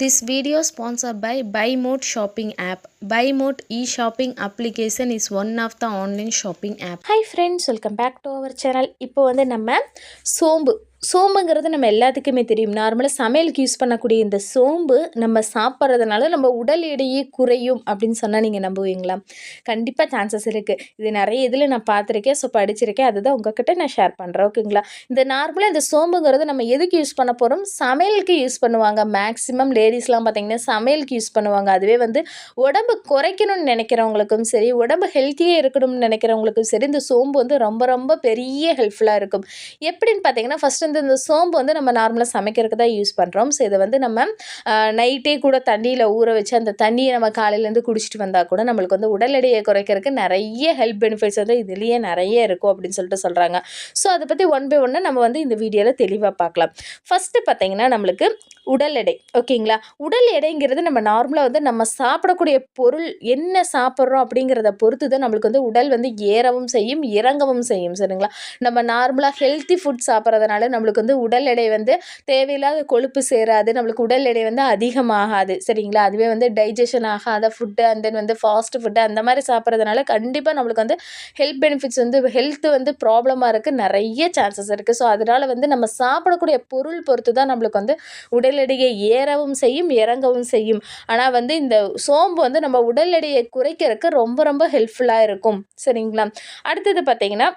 This video sponsored by BuyMode shopping app. BuyMode e-shopping application is one of the online shopping app. Hi friends, welcome back to our channel. இப்போ வந்து நம்ம சோம்பு சோம்புங்கிறது நம்ம எல்லாத்துக்குமே தெரியும். நார்மலாக சமையலுக்கு யூஸ் பண்ணக்கூடிய இந்த சோம்பு நம்ம சாப்பிட்றதுனால நம்ம உடல் எடையே குறையும் அப்படின்னு சொன்னால் நீங்கள் நம்புவீங்களா? கண்டிப்பாக சான்சஸ் இருக்குது இது நிறைய இதில் நான் பார்த்துருக்கேன். ஸோ படிச்சிருக்கேன். அதுதான் உங்ககிட்ட நான் ஷேர் பண்ணுறேன் ஓகேங்களா இந்த நார்மலாக இந்த சோம்புங்கிறது நம்ம எதுக்கு யூஸ் பண்ண போகிறோம் சமையலுக்கு யூஸ் பண்ணுவாங்க. மேக்ஸிமம் லேடிஸ்லாம் பார்த்திங்கன்னா சமையலுக்கு யூஸ் பண்ணுவாங்க. அதுவே வந்து உடம்பு குறைக்கணும்னு நினைக்கிறவங்களுக்கும் சரி உடம்பு ஹெல்த்தியாக இருக்கணும்னு நினைக்கிறவங்களுக்கும் சரி இந்த சோம்பு வந்து ரொம்ப ரொம்ப பெரிய ஹெல்ப்ஃபுல்லாக இருக்கும். எப்படின்னு பார்த்தீங்கன்னா ஃபஸ்ட்டு வந்து இந்த சோம்பு வந்து நம்ம நார்மலாக சமைக்கிறதுக்கு தான் யூஸ் பண்ணுறோம் ஸோ இதை வந்து நம்ம நைட்டே கூட தண்ணியில் ஊற வச்சு அந்த தண்ணியை நம்ம காலையிலேருந்து குடிச்சிட்டு வந்தால் கூட நம்மளுக்கு வந்து உடல் எடையை குறைக்கிறதுக்கு நிறைய ஹெல்த் பெனிஃபிட்ஸ் வந்து இதுலேயே நிறைய இருக்கும் அப்படின்னு சொல்லிட்டு சொல்கிறாங்க ஸோ அதை பற்றி ஒன் பை ஒன்று நம்ம வந்து இந்த வீடியோவில் தெளிவாக பார்க்கலாம். ஃபஸ்ட்டு பார்த்தீங்கன்னா நம்மளுக்கு உடல் எடை ஓகேங்களா? உடல் எடைங்கிறது நம்ம நார்மலாக வந்து நம்ம சாப்பிடக்கூடிய பொருள் என்ன சாப்பிட்றோம் அப்படிங்கிறத பொறுத்து தான் நம்மளுக்கு வந்து உடல் வந்து ஏறவும் செய்யும் இறங்கவும் செய்யும். சரிங்களா? நம்ம நார்மலாக ஹெல்த்தி ஃபுட் சாப்பிட்றதுனால நம்ம நம்மளுக்கு வந்து உடல் எடை வந்து தேவையில்லாத கொழுப்பு சேராது நம்மளுக்கு உடல் எடை வந்து அதிகமாகாது. சரிங்களா? அதுவே வந்து டைஜஷன் ஆகாத ஃபுட்டு அண்ட் தென் வந்து ஃபாஸ்ட் ஃபுட்டு அந்த மாதிரி சாப்பிட்றதுனால கண்டிப்பாக நம்மளுக்கு வந்து ஹெல்த் பெனிஃபிட்ஸ் வந்து ஹெல்த் வந்து ப்ராப்ளமாக இருக்குது நிறைய சான்சஸ் இருக்குது ஸோ அதனால் வந்து நம்ம சாப்பிடக்கூடிய பொருள் பொறுத்து தான் நம்மளுக்கு வந்து உடல் எடையை ஏறவும் செய்யும் இறங்கவும் செய்யும். ஆனால் வந்து இந்த சோம்பு வந்து நம்ம உடல் எடையை குறைக்கிறதுக்கு ரொம்ப ரொம்ப ஹெல்ப்ஃபுல்லாக இருக்கும். சரிங்களா? அடுத்தது பார்த்தீங்கன்னா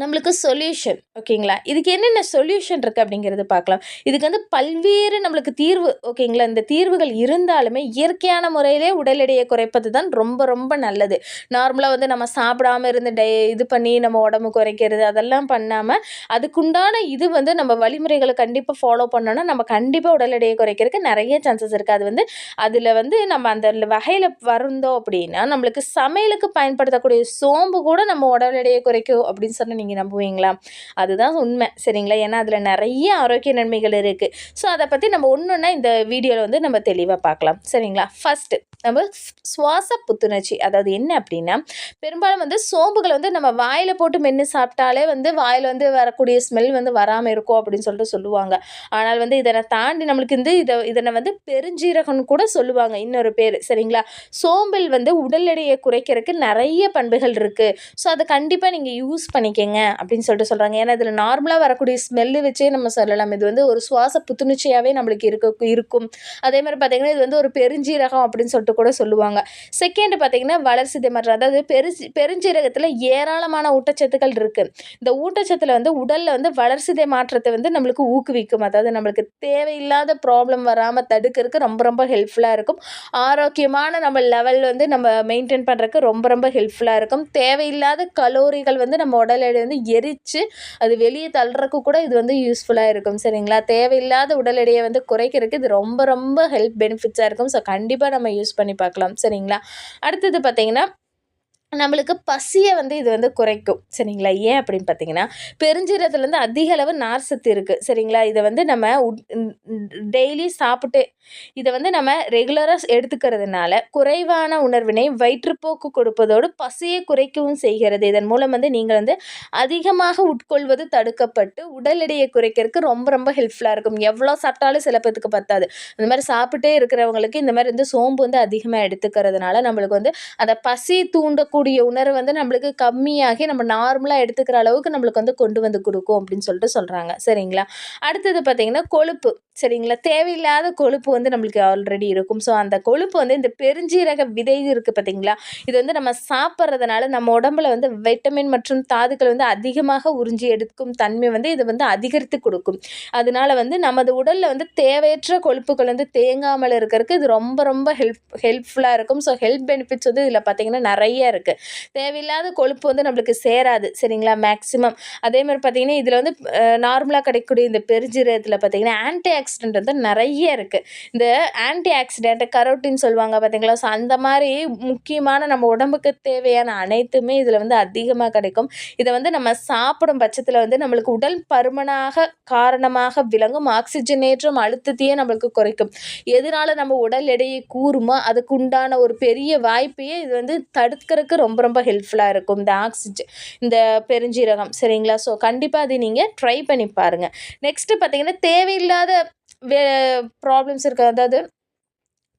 நம்மளுக்கு சொல்யூஷன் ஓகேங்களா இதுக்கு என்னென்ன சொல்யூஷன் இருக்குது அப்படிங்கிறது பார்க்கலாம். இதுக்கு வந்து பல்வேறு நம்மளுக்கு தீர்வு ஓகேங்களா இந்த தீர்வுகள் இருந்தாலுமே இயற்கையான முறையிலே உடல் எடையை குறைப்பது தான் ரொம்ப ரொம்ப நல்லது. நார்மலாக வந்து நம்ம சாப்பிடாம இருந்து டை இது பண்ணி நம்ம உடம்பு குறைக்கிறது அதெல்லாம் பண்ணாமல் அதுக்குண்டான இது வந்து நம்ம வழிமுறைகளை கண்டிப்பாக ஃபாலோ பண்ணோன்னா நம்ம கண்டிப்பாக உடல் எடையை குறைக்கிறதுக்கு நிறைய சான்சஸ் இருக்குது அது வந்து அதில் வந்து நம்ம அந்த வகையில் வருந்தோம் அப்படின்னா நம்மளுக்கு சமையலுக்கு பயன்படுத்தக்கூடிய சோம்பு கூட நம்ம உடல் எடையை குறைக்கும் அப்படின்னு சொன்ன நீங்கள் நம்புவீங்களா? அதுதான் உண்மை. சரிங்களா? ஏன்னா அதில் நிறைய ஆரோக்கிய நன்மைகள் இருக்குது ஸோ அதை பற்றி நம்ம ஒன்று ஒன்றா இந்த வீடியோவில் வந்து நம்ம தெளிவாக பார்க்கலாம். சரிங்களா? ஃபஸ்ட்டு நம்ம சுவாச புத்துணர்ச்சி. அதாவது என்ன அப்படின்னா பெரும்பாலும் வந்து சோம்புகளை வந்து நம்ம வாயில் போட்டு மென்று சாப்பிட்டாலே வந்து வாயில் வந்து வரக்கூடிய ஸ்மெல் வந்து வராமல் இருக்கும் அப்படின்னு சொல்லிட்டு சொல்லுவாங்க. ஆனால் வந்து இதனை தாண்டி நம்மளுக்கு வந்து இதை இதனை வந்து பெருஞ்சீரகம்னு கூட சொல்லுவாங்க இன்னொரு பேர். சரிங்களா? சோம்பில் வந்து உடல் எடையை குறைக்கிறதுக்கு நிறைய பண்புகள் இருக்குது ஸோ அதை கண்டிப்பாக நீங்கள் யூஸ் பண்ணிக்கங்க அப்படின்னு சொல்லிட்டு சொல்கிறாங்க ஏன்னா இதில் நார்மலாக வரக்கூடிய ஸ்மெல்லு வச்சே நம்ம சொல்லலாம். இது வந்து ஒரு சுவாச புத்துணர்ச்சியாகவே நம்மளுக்கு இருக்க இருக்கும். அதே மாதிரி பார்த்திங்கன்னா இது வந்து ஒரு பெருஞ்சீரகம் அப்படின்னு சொல்லிட்டு கூட சொல்லுவாங்க. செகண்ட் பார்த்திங்கன்னா வளர்சிதை மாற்றம் அதாவது பெரு பெருஞ்சீரகத்தில் ஏராளமான ஊட்டச்சத்துக்கள் இருக்குது இந்த ஊட்டச்சத்தில் வந்து உடலில் வந்து வளர்சிதை மாற்றத்தை வந்து நம்மளுக்கு ஊக்குவிக்கும். அதாவது நம்மளுக்கு தேவையில்லாத ப்ராப்ளம் வராமல் தடுக்கிறதுக்கு ரொம்ப ரொம்ப ஹெல்ப்ஃபுல்லாக இருக்கும். ஆரோக்கியமான நம்ம லெவல் வந்து நம்ம மெயின்டைன் பண்ணுறதுக்கு ரொம்ப ரொம்ப ஹெல்ப்ஃபுல்லாக இருக்கும். தேவையில்லாத கலோரிகள் வந்து நம்ம உடல் எடை வந்து எரித்து அது வெளியே தள்ளுறக்கு கூட இது வந்து யூஸ்ஃபுல்லாக இருக்கும். சரிங்களா? தேவையில்லாத உடல் எடையை வந்து குறைக்கிறதுக்கு இது ரொம்ப ரொம்ப ஹெல்ப் பெனிஃபிட்ஸாக இருக்கும். ஸோ கண்டிப்பாக நம்ம யூஸ் பண்ணி பார்க்கலாம். சரிங்களா? அடுத்தது பார்த்திங்கன்னா நம்மளுக்கு பசியை வந்து இது வந்து குறைக்கும். சரிங்களா? ஏன் அப்படின்னு பார்த்தீங்கன்னா பெருஞ்சீரத்துலேருந்து அதிக அளவு நார் சத்து இருக்குது சரிங்களா? இதை வந்து நம்ம டெய்லி சாப்பிட்டு இதை வந்து நம்ம ரெகுலராக எடுத்துக்கிறதுனால குறைவான உணர்வினை வயிற்றுப்போக்கு கொடுப்பதோடு பசியை குறைக்கவும் செய்கிறது. இதன் மூலம் வந்து நீங்கள் வந்து அதிகமாக உட்கொள்வது தடுக்கப்பட்டு உடல் எடையை குறைக்கிறதுக்கு ரொம்ப ரொம்ப ஹெல்ப்ஃபுல்லாக இருக்கும். எவ்வளோ சாப்பிட்டாலும் சில பேத்துக்கு பத்தாது. இந்த மாதிரி சாப்பிட்டே இருக்கிறவங்களுக்கு இந்த மாதிரி வந்து சோம்பு வந்து அதிகமாக எடுத்துக்கிறதுனால நம்மளுக்கு வந்து அந்த பசி கூடிய உணர்வு வந்து நம்மளுக்கு கம்மியாகி நம்ம நார்மலாக எடுத்துக்கிற அளவுக்கு நம்மளுக்கு வந்து கொண்டு வந்து கொடுக்கும் அப்படின்னு சொல்லிட்டு சொல்கிறாங்க சரிங்களா? அடுத்தது பார்த்திங்கன்னா கொழுப்பு. சரிங்களா? தேவையில்லாத கொழுப்பு வந்து நம்மளுக்கு ஆல்ரெடி இருக்கும். ஸோ அந்த கொழுப்பு வந்து இந்த பெருஞ்சீரக விதை இருக்குது பார்த்தீங்களா? இது வந்து நம்ம சாப்பிட்றதுனால நம்ம உடம்புல வந்து வைட்டமின் மற்றும் தாதுக்கள் வந்து அதிகமாக உறிஞ்சி எடுக்கும் தன்மை வந்து இது வந்து அதிகரித்து கொடுக்கும். அதனால வந்து நமது உடலில் வந்து தேவையற்ற கொழுப்புகள் வந்து தேங்காமல் இருக்கிறதுக்கு இது ரொம்ப ரொம்ப ஹெல்ப் ஹெல்ப்ஃபுல்லாக இருக்கும். ஸோ ஹெல்த் பெனிஃபிட்ஸ் வந்து இதில் பார்த்திங்கன்னா நிறைய இருக்குது தேவையில்லாத கொழுப்பு வந்து நம்மளுக்கு சேராது. சரிங்களா? மேக்ஸிமம் அதே மாதிரி பார்த்திங்கன்னா இதில் வந்து நார்மலாக கிடைக்கக்கூடிய இந்த பெருஞ்சீரகத்தில் பார்த்திங்கன்னா ஆன்டி ஆக்சிடென்ட் வந்து நிறைய இருக்குது இந்த ஆன்டி ஆக்சிடென்ட் கரோட்டின்னு சொல்லுவாங்க பார்த்தீங்களா? ஸோ அந்த மாதிரி முக்கியமான நம்ம உடம்புக்கு தேவையான அனைத்துமே இதில் வந்து அதிகமாக கிடைக்கும். இதை வந்து நம்ம சாப்பிடும் பட்சத்தில் வந்து நம்மளுக்கு உடல் பருமனாக காரணமாக விளங்கும். ஆக்சிஜனேற்றம் அழுத்தத்தையே நம்மளுக்கு குறைக்கும். எதனால நம்ம உடல் எடையை கூறுமோ அதுக்கு உண்டான ஒரு பெரிய வாய்ப்பையே இது வந்து தடுக்கிறதுக்கு ரொம்ப ரொம்ப ஹெல்ப்ஃபுல்லாக இருக்கும். இந்த ஆக்சிஜன் இந்த பெருஞ்சீரகம் சரிங்களா? ஸோ கண்டிப்பாக அதை நீங்கள் ட்ரை பண்ணி பாருங்கள் நெக்ஸ்ட்டு பார்த்தீங்கன்னா தேவையில்லாத வே ப்ராப்ளம்ஸ் இருக்க. அதாவது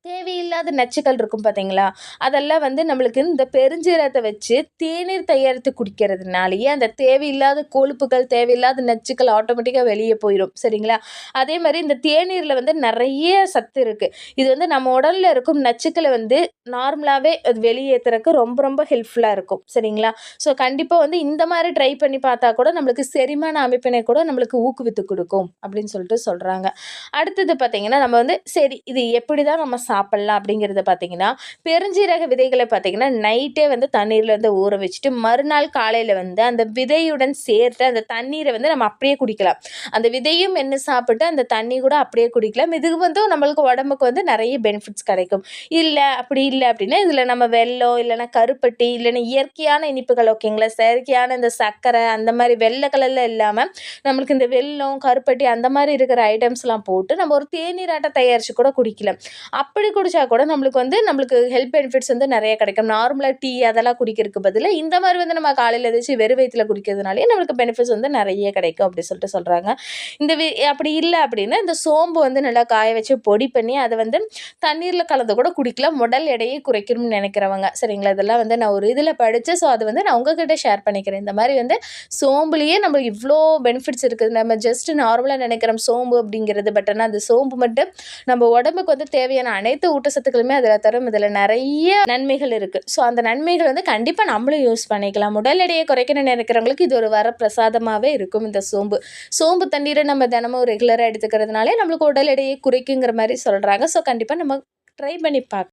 தேவையில்லாத நச்சுக்கள் இருக்கும் பார்த்தீங்களா அதெல்லாம் வந்து நம்மளுக்கு இந்த பெருஞ்சீரத்தை வச்சு தேநீர் தயாரித்து குடிக்கிறதுனாலேயே அந்த தேவையில்லாத கொழுப்புகள் தேவையில்லாத நச்சுக்கள் ஆட்டோமேட்டிக்காக வெளியே போயிடும் சரிங்களா? அதே மாதிரி இந்த தேநீரில் வந்து நிறைய சத்து இருக்குது இது வந்து நம்ம உடலில் இருக்கும் நச்சுக்களை வந்து நார்மலாகவே அது வெளியேற்றுறதுக்கு ரொம்ப ரொம்ப ஹெல்ப்ஃபுல்லாக இருக்கும். சரிங்களா? ஸோ கண்டிப்பாக வந்து இந்த மாதிரி ட்ரை பண்ணி பார்த்தா கூட நம்மளுக்கு செரிமான அமைப்பினை கூட நம்மளுக்கு ஊக்குவித்து கொடுக்கும் அப்படின்னு சொல்லிட்டு சொல்கிறாங்க அடுத்தது பார்த்திங்கன்னா நம்ம வந்து சரி இது எப்படி தான் நம்ம சாப்பிட்லாம் அப்படிங்கிறத பார்த்திங்கன்னா பெருஞ்சீரக விதைகளை பார்த்தீங்கன்னா நைட்டே வந்து தண்ணீரில் வந்து ஊற வச்சுட்டு மறுநாள் காலையில் வந்து அந்த விதையுடன் சேர்த்து அந்த தண்ணீரை வந்து நம்ம அப்படியே குடிக்கலாம். அந்த விதையும் என்ன சாப்பிட்டு அந்த தண்ணி கூட அப்படியே குடிக்கலாம். இது வந்து நம்மளுக்கு உடம்புக்கு வந்து நிறைய பெனிஃபிட்ஸ் கிடைக்கும். இல்லை அப்படி இல்லை அப்படின்னா இதில் நம்ம வெல்லம் இல்லைன்னா கருப்பட்டி இல்லைன்னா இயற்கையான இனிப்புகள் ஓகேங்களா செயற்கையான இந்த சர்க்கரை அந்த மாதிரி வெள்ளை கலரில் இல்லாமல் நம்மளுக்கு இந்த வெல்லம் கருப்பட்டி அந்த மாதிரி இருக்கிற ஐட்டம்ஸ்லாம் போட்டு நம்ம ஒரு தேநீராட்டம் தயாரித்து கூட குடிக்கலாம். அப்படி குடித்தா கூட நம்மளுக்கு வந்து நம்மளுக்கு ஹெல்த் பெனிஃபிட்ஸ் வந்து நிறைய கிடைக்கும். நார்மலாக டீ அதெல்லாம் குடிக்கிறதுக்கு பதில் இந்த மாதிரி வந்து நம்ம காலையில் எதாச்சும் வெறும் வயிற்றில் குடிக்கிறதுனாலே நம்மளுக்கு பெனிஃபிட்ஸ் வந்து நிறைய கிடைக்கும் அப்படி சொல்லிட்டு சொல்கிறாங்க இந்த வி அப்படி இல்லை அப்படின்னா இந்த சோம்பு வந்து நல்லா காய வச்சு பொடி பண்ணி அதை வந்து தண்ணீரில் கலந்து கூட குடிக்கலாம். உடல் எடையை குறைக்கணும்னு நினைக்கிறவங்க. சரிங்களா? இதெல்லாம் வந்து நான் ஒரு இதில் படித்தேன் ஸோ அது வந்து நான் உங்ககிட்ட ஷேர் பண்ணிக்கிறேன். இந்த மாதிரி வந்து சோம்புலேயே நம்மளுக்கு இவ்வளோ பெனிஃபிட்ஸ் இருக்குது. நம்ம ஜஸ்ட் நார்மலாக நினைக்கிறோம் சோம்பு அப்படிங்கிறது பட் ஆனால் அந்த சோம்பு மட்டும் நம்ம உடம்புக்கு வந்து தேவையான அனைத்து ஊட்டச்சத்துக்களுமே அதில் தரும். இதில் நிறைய நன்மைகள் இருக்குது ஸோ அந்த நன்மைகள் வந்து கண்டிப்பாக நம்மளும் யூஸ் பண்ணிக்கலாம். உடல் எடையை குறைக்கணும்னு நினைக்கிறவங்களுக்கு இது ஒரு வர பிரசாதமாகவே இருக்கும் இந்த சோம்பு. சோம்பு தண்ணீரை நம்ம தினமும் ரெகுலராக எடுத்துக்கிறதுனாலே நம்மளுக்கு உடல் எடையை குறைக்குங்கிற மாதிரி சொல்கிறாங்க ஸோ கண்டிப்பாக நம்ம ட்ரை பண்ணி பார்க்கலாம்